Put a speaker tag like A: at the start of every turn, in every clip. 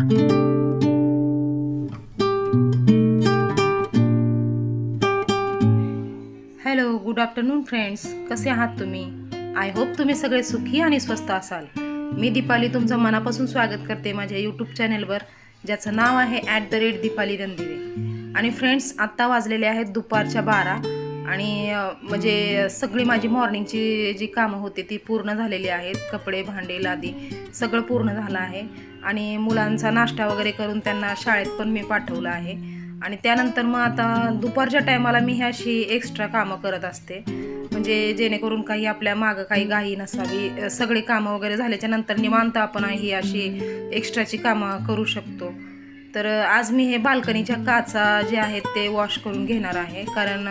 A: Hello good afternoon friends कसे आहात तुम्ही? आय होप तुम्ही सगळे सुखी आणि स्वस्त असाल. मी दीपाली तुमचं मनापासून स्वागत करते माझ्या यूट्यूब चॅनलवर ज्याचं नाव आहे at the rate Deepali Ranadive. आणि फ्रेंड्स आत्ता वाजलेले आहेत दुपारच्या बारा. आणि म्हणजे सगळी माझी मॉर्निंगची जी कामं होती ती पूर्ण झालेली आहेत. कपडे भांडे लादी सगळं पूर्ण झालं आहे. आणि मुलांचा नाश्ता वगैरे करून त्यांना शाळेत पण मी पाठवलं आहे. आणि त्यानंतर मग आता दुपारच्या टायमाला मी ह्याशी एक्स्ट्रा कामं करत असते. म्हणजे जेणेकरून काही आपल्या मागं काही घाई नसावी सगळी कामं वगैरे झाल्याच्यानंतर निवांत आपण ही अशी एक्स्ट्राची कामं करू शकतो. तर आज मी हे बाल्कनीच्या काचा जे आहेत ते वॉश करून घेणार आहे. कारण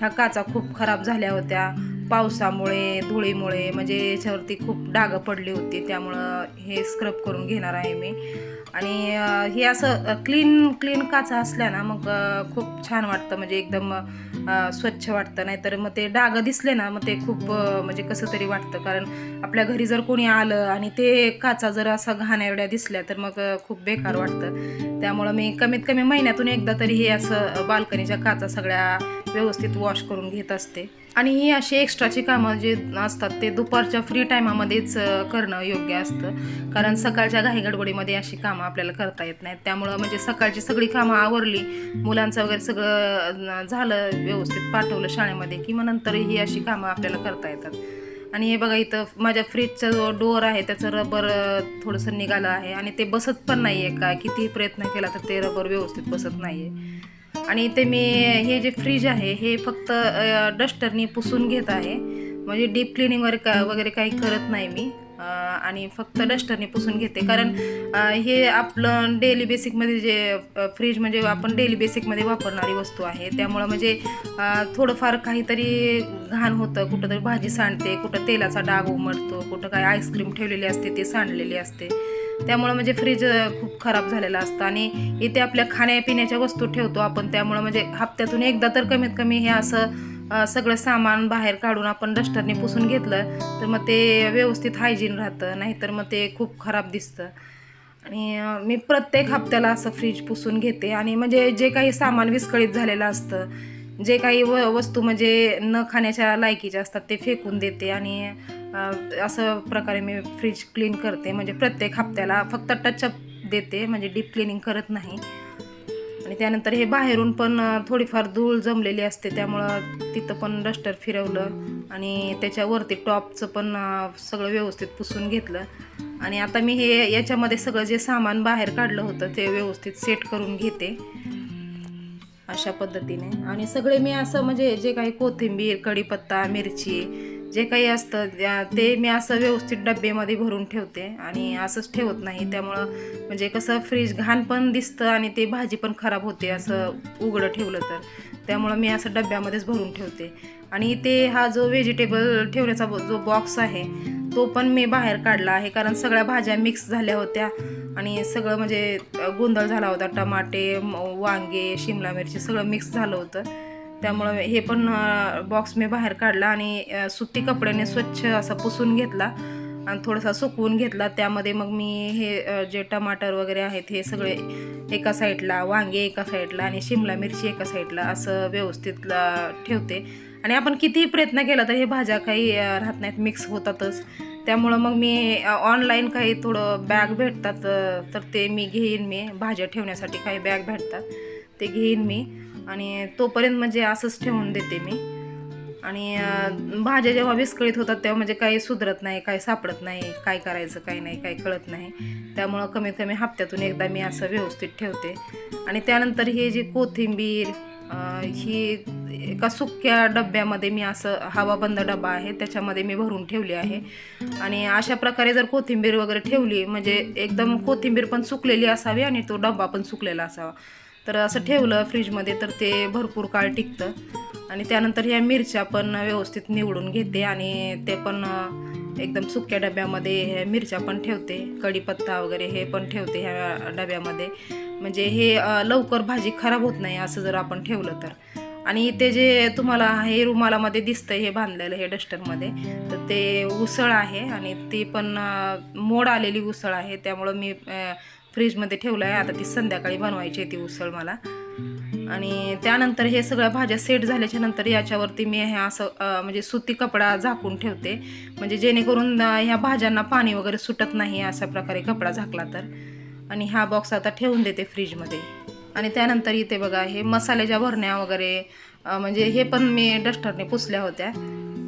A: ह्या काचा खूप खराब झाल्या होत्या. पावसामुळे धुळीमुळे म्हणजे याच्यावरती खूप डागं पडली होती त्यामुळं हे स्क्रब करून घेणार आहे मी. आणि हे असं क्लीन क्लीन काचा असल्या ना मग खूप छान वाटतं म्हणजे एकदम स्वच्छ वाटतं. नाहीतर मग ते डागं दिसले ना मग ते खूप म्हणजे कसं तरी वाटतं. कारण आपल्या घरी जर कोणी आलं आणि ते काचा जर असा घाणेरड्या दिसल्या तर मग खूप बेकार वाटतं. त्यामुळं मी कमीत कमी महिन्यातून एकदा तरी हे असं बाल्कनीच्या काचा सगळ्या व्यवस्थित वॉश करून घेत असते. आणि ही अशी एक्स्ट्रा एक्स्ट्राची कामं जे असतात ते दुपारच्या फ्री टायमामध्येच करणं योग्य असतं. कारण सकाळच्या घाईगडबडीमध्ये अशी कामं आपल्याला करता येत नाहीत. त्यामुळं म्हणजे सकाळची सगळी कामं आवरली मुलांचं वगैरे सगळं झालं व्यवस्थित पाठवलं शाळेमध्ये की मग नंतर ही अशी कामं आपल्याला करता येतात. आणि हे बघा इथं माझ्या फ्रीजचा जो डोअर आहे त्याचं रबर थोडंसं निघालं आहे. आणि ते बसत पण नाही आहे का? कितीही प्रयत्न केला तर ते रबर व्यवस्थित बसत नाही आहे आणि इथे मी हे जे फ्रीज आहे हे फक्त डस्टरनी पुसून घेत आहे. म्हणजे डीप क्लिनिंग वगैरे का वगैरे काही करत नाही मी. आणि फक्त डस्टरने पुसून घेते. कारण हे आपलं डेली बेसिकमध्ये जे फ्रीज म्हणजे आपण डेली बेसिकमध्ये वापरणारी वस्तू आहे. त्यामुळं म्हणजे थोडंफार काहीतरी घाण होतं. कुठं तरी भाजी सांडते कुठं तेलाचा डाग उमटतो कुठं काय आईस्क्रीम ठेवलेली असते ती सांडलेली असते. त्यामुळं म्हणजे फ्रीज खूप खराब झालेलं असतं. आणि इथे आपल्या खाण्यापिण्याच्या वस्तू ठेवतो आपण त्यामुळं म्हणजे हप्त्यातून एकदा तर कमीत कमी हे असं सगळं सामान बाहेर काढून आपण डस्टरने पुसून घेतलं तर मग ते व्यवस्थित हायजीन राहतं नाहीतर मग ते खूप खराब दिसतं. आणि मी प्रत्येक हप्त्याला असं फ्रीज पुसून घेते. आणि म्हणजे जे काही सामान विस्कळीत झालेलं असतं जे काही व वस्तू म्हणजे न खाण्याच्या लायकीच्या असतात ते फेकून देते. आणि असं प्रकारे मी फ्रीज क्लीन करते. म्हणजे प्रत्येक हप्त्याला फक्त टचअप देते म्हणजे डीप क्लिनिंग करत नाही. आणि त्यानंतर हे बाहेरून पण थोडीफार धूळ जमलेली असते त्यामुळं तिथं पण डस्टर फिरवलं आणि त्याच्यावरती टॉपचं पण सगळं व्यवस्थित पुसून घेतलं. आणि आता मी हे याच्यामध्ये सगळं जे सामान बाहेर काढलं होतं ते व्यवस्थित सेट करून घेते. अशा पद्धतीने. आणि सगळे मी असं म्हणजे जे काही कोथिंबीर कढीपत्ता मिरची जे काही असतं ते मी असं व्यवस्थित डब्बेमध्ये भरून ठेवते आणि असंच ठेवत नाही. त्यामुळं म्हणजे कसं फ्रीज घाण पण दिसतं आणि ते भाजी पण खराब होते असं उघडं ठेवलं तर. त्यामुळं मी असं डब्यामध्येच भरून ठेवते. आणि ते हा जो व्हेजिटेबल ठेवण्याचा ब- जो बॉक्स आहे तो पण मी बाहेर काढला आहे. कारण सगळ्या भाज्या मिक्स झाल्या होत्या आणि सगळं म्हणजे गोंधळ झाला होता. टमाटे वांगे शिमला मिरची सगळं मिक्स झालं होतं. त्यामुळं हे पण बॉक्स मी बाहेर काढला आणि सुती कपड्याने स्वच्छ असा पुसून घेतला आणि थोडासा सुकवून घेतला. त्यामध्ये मग मी हे जे टमाटर वगैरे आहेत हे सगळे एका साईडला वांगे एका साईडला आणि शिमला मिरची एका साईडला असं व्यवस्थित ठेवते. आणि आपण कितीही प्रयत्न केला तर हे भाज्या काही राहत नाहीत मिक्स होतातच. त्यामुळं मग मी ऑनलाईन काही थोडं बॅग भेटतात तर ते मी घेईन मी. भाज्या ठेवण्यासाठी काही बॅग भेटतात ते घेईन मी. आणि तोपर्यंत म्हणजे असंच ठेवून देते मी. आणि भाज्या जेव्हा विस्कळीत होतात तेव्हा म्हणजे काही सुधरत नाही काही सापडत नाही काय करायचं काही नाही काही कळत नाही. त्यामुळं कमीत कमी हप्त्यातून एकदा मी असं व्यवस्थित ठेवते. आणि त्यानंतर हे जे कोथिंबीर ही एका सुक्या डब्यामध्ये मी असं हवाबंद डबा आहे त्याच्यामध्ये मी भरून ठेवली आहे. आणि अशा प्रकारे जर कोथिंबीर वगैरे ठेवली म्हणजे एकदम कोथिंबीर पण सुकलेली असावी आणि तो डबा पण सुकलेला असावा. तर असं ठेवलं फ्रीजमध्ये तर ते भरपूर काळ टिकतं. आणि त्यानंतर ह्या मिरच्या पण व्यवस्थित निवडून घेते आणि ते पण एकदम सुक्या डब्यामध्ये ह्या मिरच्या पण ठेवते. कढीपत्ता वगैरे हे पण ठेवते ह्या डब्यामध्ये. म्हणजे हे लवकर भाजी खराब होत नाही असं जर आपण ठेवलं तर. आणि इथे जे तुम्हाला हे रुमालामध्ये दिसतं हे बांधलेलं हे डस्टरमध्ये तर ते उसळ आहे आणि ती पण मोड आलेली उसळ आहे. त्यामुळं मी फ्रीजमध्ये ठेवलं आहे. आता ती संध्याकाळी बनवायची आहे ती उसळ मला. आणि त्यानंतर हे सगळ्या भाज्या सेट झाल्याच्यानंतर याच्यावरती मी हे असं म्हणजे सुती कपडा झाकून ठेवते. म्हणजे जेणेकरून ह्या भाज्यांना पाणी वगैरे सुटत नाही अशा प्रकारे कपडा झाकला तर. आणि हा बॉक्स आता ठेवून देते फ्रीजमध्ये. आणि त्यानंतर इथे बघा हे मसाल्याच्या भरण्या वगैरे म्हणजे हे पण मी डस्टरने पुसल्या होत्या.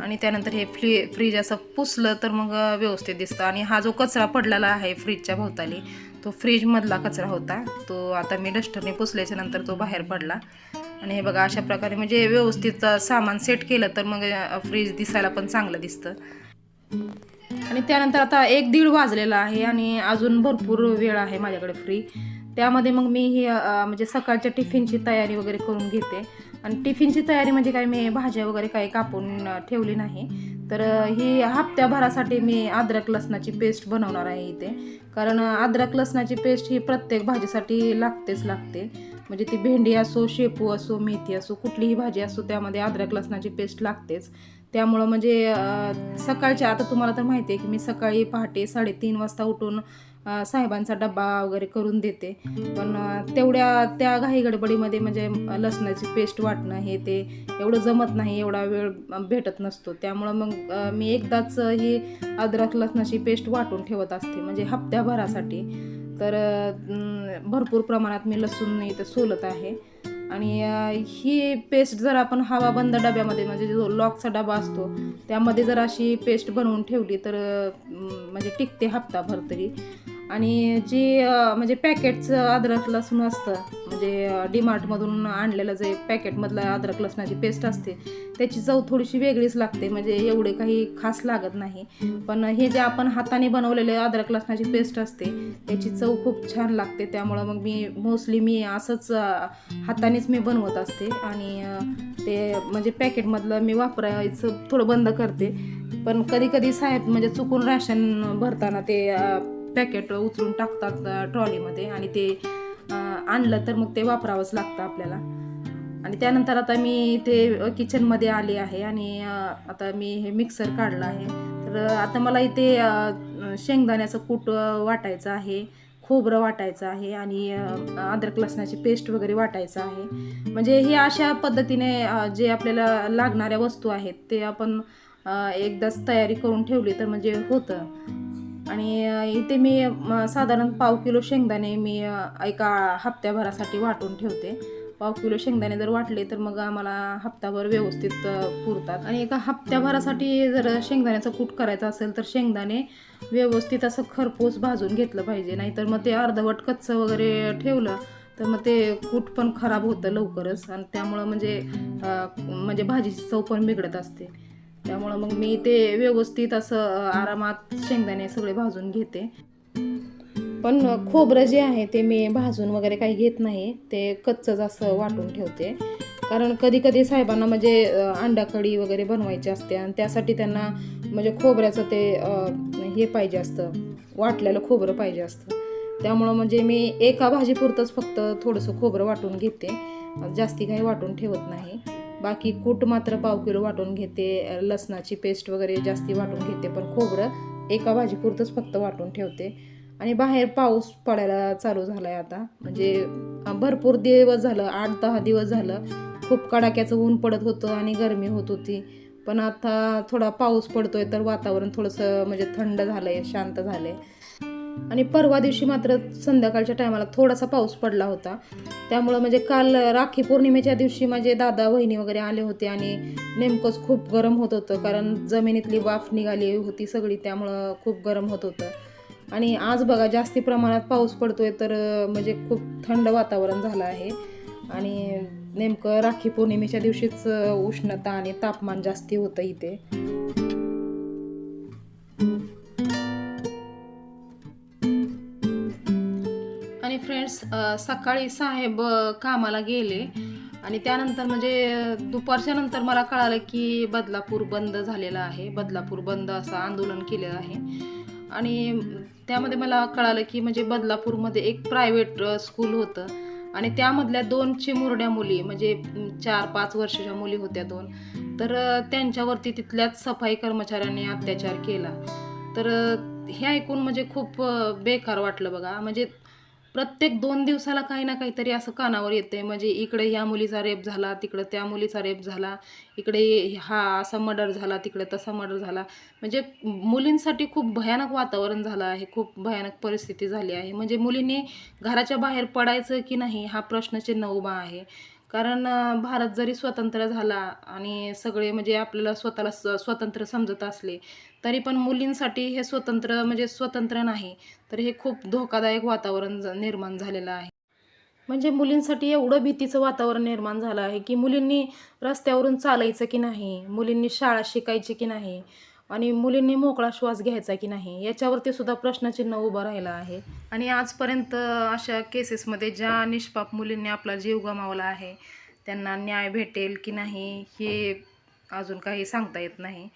A: आणि त्यानंतर हे फ्री फ्रीज असं पुसलं तर मग व्यवस्थित दिसतं. आणि हा जो कचरा पडलेला आहे फ्रीजच्या भोवताली तो फ्रीजमधला कचरा होता. तो आता मी डस्टरने पुसल्याच्या नंतर तो बाहेर पडला. आणि हे बघा अशा प्रकारे म्हणजे व्यवस्थित सामान सेट केलं तर मग फ्रीज दिसायला पण चांगलं दिसतं. आणि त्यानंतर आता एक दीड वाजलेला आहे आणि अजून भरपूर वेळ आहे माझ्याकडे फ्री. त्यामध्ये मग मी ही म्हणजे सकाळच्या टिफिनची तयारी वगैरे करून घेते. आणि टिफिनची तयारी म्हणजे काय मी भाज्या वगैरे काही कापून ठेवली नाही. तर ही हप्त्याभरासाठी मी अद्रक लसणाची पेस्ट बनवणार आहे इथे. कारण अद्रक लसणाची पेस्ट ही प्रत्येक भाजीसाठी लागतेच लागते. म्हणजे ती भेंडी असो शेपू असो मेथी असो कुठलीही भाजी असो त्यामध्ये अद्रक लसणाची पेस्ट लागतेच. त्यामुळं म्हणजे सकाळच्या आता तुम्हाला तर माहिती आहे की मी सकाळी पहाटे साडेतीन वाजता उठून साहेबांचा डब्बा वगैरे करून देते. पण तेवढ्या त्या घाई गडबडीमध्ये म्हणजे लसणाची पेस्ट वाटणं हे ते एवढं जमत नाही एवढा वेळ भेटत नसतो. त्यामुळं मग मी एकदाच ही अद्रक लसणाची पेस्ट वाटून ठेवत असते म्हणजे हप्त्याभरासाठी. तर भरपूर प्रमाणात मी लसूण इथं सोलत आहे. आणि ही पेस्ट जर आपण हवा बंद डब्यामध्ये म्हणजे जो लॉकचा डबा असतो त्यामध्ये जर अशी पेस्ट बनवून ठेवली तर म्हणजे टिकते हप्ताभर तरी. आणि जी म्हणजे पॅकेटचं अद्रक लसूण असतं म्हणजे डीमार्टमधून आणलेलं जे पॅकेटमधलं अद्रक लसणाची पेस्ट असते त्याची चव थोडीशी वेगळीच लागते म्हणजे एवढे काही खास लागत नाही. पण हे जे आपण हाताने बनवलेले अद्रक लसणाची पेस्ट असते त्याची चव खूप छान लागते त्यामुळं मग मी मोस्टली मी असंच हातानेच मी बनवत असते. आणि ते म्हणजे पॅकेटमधलं मी वापरायचं थोडं बंद करते. पण कधी कधी साहेब म्हणजे चुकून राशन भरताना ते पॅकेट उचलून टाकतात ट्रॉलीमध्ये आणि ते आणलं तर मग ते वापरावंच लागतं आपल्याला. आणि त्यानंतर आता मी ते किचनमध्ये आले आहे आणि आता मी हे मिक्सर काढलं आहे. तर आता मला इथे शेंगदाण्याचं कूट वाटायचं आहे खोबरं वाटायचं आहे आणि अद्रक लसणाची पेस्ट वगैरे वाटायचं आहे. म्हणजे हे अशा पद्धतीने जे आपल्याला लागणाऱ्या वस्तू आहेत ते आपण एकदाच तयारी करून ठेवली तर म्हणजे होतं. आणि इथे मी साधारण पाव किलो शेंगदाणे मी एका हप्त्याभरासाठी वाटून ठेवते. पाव किलो शेंगदाणे जर वाटले तर मग आम्हाला हप्ताभर व्यवस्थित पुरतात. आणि एका हप्त्याभरासाठी जर शेंगदाण्याचं कूट करायचं असेल तर शेंगदाणे व्यवस्थित असं खरपूस भाजून घेतलं पाहिजे. नाहीतर मग ते अर्धवट कच्चं वगैरे ठेवलं तर मग ते कूट पण खराब होतं लवकरच. आणि त्यामुळं म्हणजे म्हणजे भाजीची चव पण बिघडत असते. त्यामुळं मग मी ते व्यवस्थित असं आरामात शेंगदाणे सगळे भाजून घेते. पण खोबरं जे आहे ते मी भाजून वगैरे काही घेत नाही. ते कच्चंच असं वाटून ठेवते. कारण कधी कधी साहेबांना म्हणजे अंडाकडी वगैरे बनवायची असते आणि त्यासाठी त्यांना म्हणजे खोबऱ्याचं ते हे पाहिजे असतं. वाटलेलं खोबरं पाहिजे असतं. त्यामुळं म्हणजे मी एका भाजीपुरतंच फक्त थोडंसं खोबरं वाटून घेते. जास्ती काही वाटून ठेवत नाही. बाकी कूट मात्र पाव किलो वाटून घेते लसणाची पेस्ट वगैरे जास्ती वाटून घेते पण खोबरं एका भाजीपुरतंच फक्त वाटून ठेवते. आणि बाहेर पाऊस पडायला चालू झाला आहे आता. म्हणजे भरपूर दिवस झालं आठ दहा दिवस झालं खूप कडाक्याचं ऊन पडत होतं आणि गरमी होत होती. पण आता थोडा पाऊस पडतोय तर वातावरण थोडंसं म्हणजे थंड झालं आहे शांत झालं आहे आणि परवा दिवशी मात्र संध्याकाळच्या टायमाला थोडासा पाऊस पडला होता. त्यामुळं म्हणजे काल राखी पौर्णिमेच्या दिवशी माझे दादा वहिनी वगैरे आले होते आणि नेमकंच खूप गरम होत होतं. कारण जमिनीतली वाफ निघाली होती सगळी त्यामुळं खूप गरम होत होतं. आणि आज बघा जास्ती प्रमाणात पाऊस पडतोय तर म्हणजे खूप थंड वातावरण झालं आहे. आणि नेमकं राखी पौर्णिमेच्या दिवशीच उष्णता आणि तापमान जास्ती होतं इथे. फ्रेंड्स सकाळी साहेब कामाला गेले. आणि त्यानंतर म्हणजे दुपारच्या नंतर मला कळालं की बदलापूर बंद झालेला आहे. बदलापूर बंद असं आंदोलन केलेलं आहे. आणि त्यामध्ये मला कळालं की म्हणजे बदलापूरमध्ये एक प्रायव्हेट स्कूल होतं. आणि त्यामधल्या दोन चिमुरड्या मुली म्हणजे चार पाच वर्षाच्या मुली होत्या दोन. तर त्यांच्यावरती तिथल्याच सफाई कर्मचाऱ्यांनी अत्याचार केला. तर हे ऐकून म्हणजे खूप बेकार वाटलं बघा. म्हणजे प्रत्येक दोन दिवसाला काही ना काहीतरी असं कानावर येते म्हणजे इकडे ह्या मुलीचा रेप झाला तिकडं त्या मुलीचा रेप झाला इकडे हा असा मर्डर झाला तिकडे तसा मर्डर झाला. म्हणजे मुलींसाठी खूप भयानक वातावरण झालं आहे खूप भयानक परिस्थिती झाली आहे. म्हणजे मुलींनी घराच्या बाहेर पडायचं की नाही हा प्रश्नचिन्ह उभा आहे. कारण भारत जरी स्वतंत्र झाला आणि सगळे म्हणजे आपल्याला स्वतःला स- स्वतंत्र समजत असले तरी पण मुलींसाठी हे स्वतंत्र म्हणजे स्वतंत्र नाही तर हे खूप धोकादायक वातावरण ज- निर्माण झालेलं आहे. म्हणजे मुलींसाठी एवढं भीतीचं वातावरण निर्माण झालं आहे की मुलींनी रस्त्यावरून चालायचं की नाही मुलींनी शाळा शिकायची की नाही आणि मुलींनी मोकळा श्वास घ्यायचा की नाही याच्यावरती सुद्धा प्रश्नचिन्ह उभं राहिलं आहे. आणि आजपर्यंत अशा केसेसमध्ये ज्या निष्पाप मुलींनी आपला जीव गमावला आहे त्यांना न्याय भेटेल की नाही हे अजून काही सांगता येत नाही.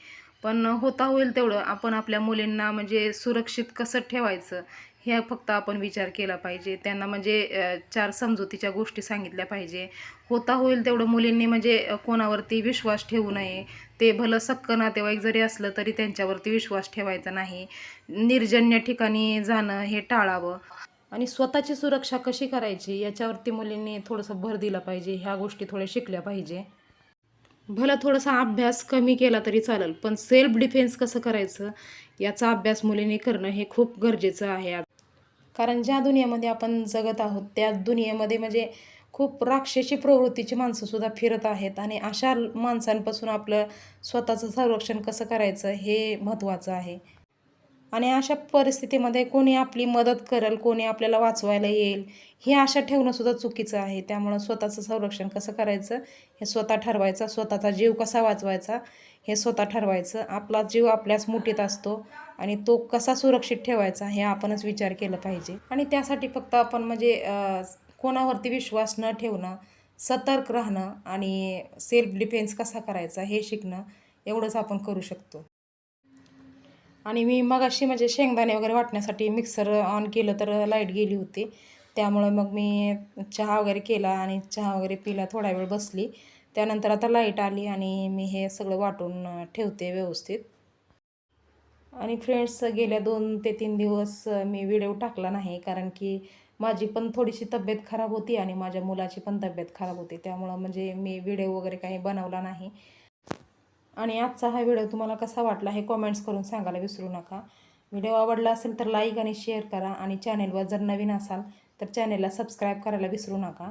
A: पण होता होईल तेवढं आपण आपल्या मुलींना म्हणजे सुरक्षित कसं ठेवायचं ह्या फक्त आपण विचार केला पाहिजे. त्यांना म्हणजे चार समजुतीच्या गोष्टी सांगितल्या पाहिजे. होता होईल तेवढं मुलींनी म्हणजे कोणावरती विश्वास ठेवू नये. ते भलं सक्क नातेवाईक जरी असलं तरी त्यांच्यावरती विश्वास ठेवायचा नाही. निर्जन्य ठिकाणी जाणं हे टाळावं. आणि स्वतःची सुरक्षा कशी करायची याच्यावरती मुलींनी थोडंसं भर दिला पाहिजे. ह्या गोष्टी थोड्या शिकल्या पाहिजे. भला थोडासा अभ्यास कमी केला तरी चालेल पण सेल्फ डिफेन्स कसं करायचं याचा अभ्यास मुलींनी करणं हे खूप गरजेचं आहे. कारण ज्या दुनियेमध्ये आपण जगत आहोत त्या दुनियेमध्ये म्हणजे खूप राक्षसी प्रवृत्तीची माणसंसुद्धा फिरत आहेत आणि अशा माणसांपासून आपलं स्वतःचं संरक्षण कसं करायचं हे महत्त्वाचं आहे. आणि अशा परिस्थितीमध्ये कोणी आपली मदत करेल कोणी आपल्याला वाचवायला येईल हे आशा ठेवणंसुद्धा चुकीचं आहे. त्यामुळं स्वतःचं संरक्षण कसं करायचं हे स्वतः ठरवायचं स्वतःचा जीव कसा वाचवायचा हे स्वतः ठरवायचं. आपला जीव आपल्याच मुठीत असतो आणि तो कसा सुरक्षित ठेवायचा हे आपणच विचार केला पाहिजे. आणि त्यासाठी फक्त आपण म्हणजे कोणावरती विश्वास न ठेवणं सतर्क राहणं आणि सेल्फ डिफेन्स कसा करायचा हे शिकणं एवढंच आपण करू शकतो. आणि मी मगाशी म्हणजे शेंगदाणे वगैरे वाटण्यासाठी मिक्सर ऑन केलं तर लाइट गेली होती. त्यामुळे मग मी चहा वगैरे केला आणि चहा वगैरे पिला थोडा वेळ बसली. त्यानंतर आता लाइट आली आणि मी हे सगळं वाटून ठेवते व्यवस्थित. आणि फ्रेंड्स गेल्या दोन ते तीन दिवस मी व्हिडिओ टाकला नाही कारण की माझी पण थोडीशी तब्येत खराब होती आणि माझ्या मुलाची पण तब्येत खराब होती. त्यामुळं म्हणजे मी व्हिडिओ वगैरे काही बनवला नाही. आणि आजचा हा व्हिडिओ तुम्हाला कसा वाटला हे कॉमेंट्स करून सांगायला विसरू नका. व्हिडिओ आवडला असेल तर लाईक आणि शेअर करा आणि चॅनेलवर जर नवीन असाल तर चॅनेलला सबस्क्राईब करायला विसरू नका.